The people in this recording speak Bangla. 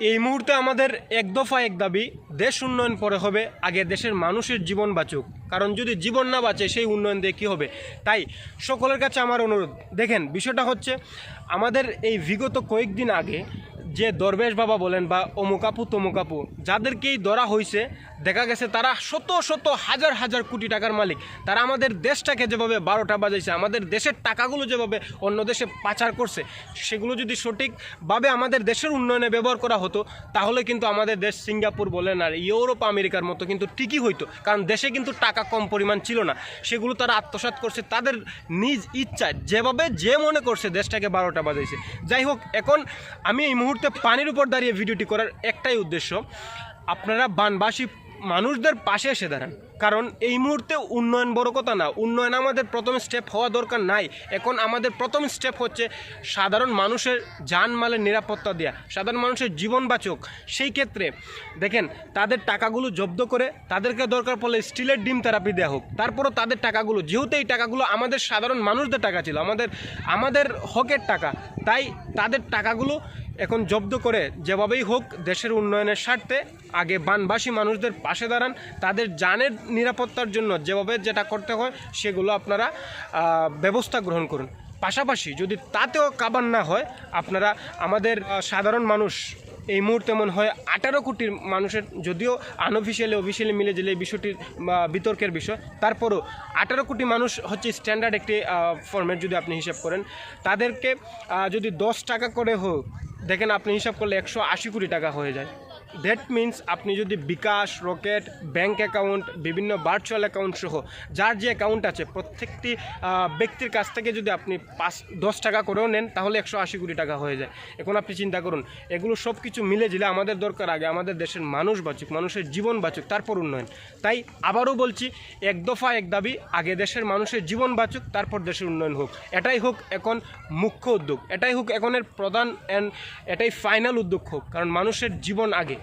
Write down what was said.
এই মুহূর্তে আমাদের এক দফা এক দাবি, দেশ উন্নয়ন পরে হবে, আগে দেশের মানুষের জীবন বাঁচুক। কারণ যদি জীবন না বাঁচে, সেই উন্নয়ন দিয়ে কী হবে? তাই সকলের কাছে আমার অনুরোধ। দেখেন, বিষয়টা হচ্ছে, আমাদের এই বিগত কয়েকদিন আগে যে দরবেশ বাবা বলেন বা অমুকাপু তমুকাপু যাদেরকেই ধরা হয়েছে দেখা গেছে তারা শত শত হাজার হাজার কোটি টাকার মালিক। তারা আমাদের দেশটাকে যেভাবে বারোটা বাজাইছে, আমাদের দেশের টাকাগুলো যেভাবে অন্য দেশে পাচার করছে, সেগুলো যদি সঠিকভাবে আমাদের দেশের উন্নয়নে ব্যবহার করা হতো, তাহলে কিন্তু আমাদের দেশ সিঙ্গাপুর বলেন আর ইউরোপ, আমেরিকার মতো কিন্তু ঠিকই হইতো। কারণ দেশে কিন্তু টাকা কম পরিমাণ ছিল না। সেগুলো তারা আত্মসাৎ করছে, তাদের নিজ ইচ্ছা যেভাবে যে মনে করছে দেশটাকে বারোটা বাজাইছে। যাই হোক, এখন আমি এই মুহূর্তে পানির উপর দাঁড়িয়ে ভিডিওটি করার একটাই উদ্দেশ্য, আপনারা বানবাসী মানুষদের পাশে এসে দাঁড়ান। কারণ এই মুহূর্তে উন্নয়ন বড় কথা না, উন্নয়ন আমাদের প্রথম স্টেপ হওয়া দরকার নাই। এখন আমাদের প্রথম স্টেপ হচ্ছে সাধারণ মানুষের জানমালের নিরাপত্তা দেওয়া সাধারণ মানুষের জীবন বাচক। সেই ক্ষেত্রে দেখেন, তাদের টাকাগুলো জব্দ করে তাদেরকে দরকার পড়লে স্টিলের ডিম থেরাপি দেওয়া হোক। তারপরও তাদের টাকাগুলো, যেহেতু এই টাকাগুলো আমাদের সাধারণ মানুষদের টাকা ছিল, আমাদের আমাদের হকের টাকা, তাই তাদের টাকাগুলো এখন জব্দ করে যেভাবেই হোক দেশের উন্নয়নের স্বার্থে আগে বানবাসী মানুষদের পাশে দাঁড়ান তাদের জানের নিরাপত্তার জন্য যেভাবে যেটা করতে হয় সেগুলো আপনারা ব্যবস্থা গ্রহণ করুন। পাশাপাশি যদি তাতেও কাবার না হয় আপনারা আমাদের সাধারণ মানুষ এই মুহূর্তে মনে হয় আঠারো কোটির মানুষের যদিও আনঅফিসিয়ালি অফিসিয়ালি মিলে দিলে এই বিষয়টি বা, বিতর্কের বিষয় তারপরও আঠারো কোটি মানুষ হচ্ছে স্ট্যান্ডার্ড একটি ফর্মেট যদি আপনি হিসাব করেন তাদেরকে যদি দশ টাকা করে হোক দেখেন আপনি হিসাব করলে একশো আশি কোটি টাকা হয়ে যায়। দ্যাট মিন্স আপনি যদি বিকাশ, রকেট ব্যাংক অ্যাকাউন্ট বিভিন্ন ভার্চুয়াল অ্যাকাউন্ট সহ যার যে অ্যাকাউন্ট আছে, প্রত্যেকটি ব্যক্তির কাছ থেকে যদি আপনি পাঁচ, দশ টাকা করেও নেন, তাহলে একশো আশি কোটি টাকা হয়ে যায়। এখন আপনি চিন্তা করুন, এগুলো সব কিছু মিলে জিলে আমাদের দরকার আগে আমাদের দেশের মানুষ বাঁচুক, মানুষের জীবন বাঁচুক, তারপর উন্নয়ন। তাই আবারও বলছি, এক দফা এক দাবি, আগে দেশের মানুষের জীবন বাঁচুক, তারপর দেশের উন্নয়ন হোক। এটাই হোক এখন মুখ্য উদ্যোগ। এটাই হোক এখনের প্রধান অ্যান্ড এটাই ফাইনাল উদ্যোগ হোক। কারণ মানুষের জীবন আগে।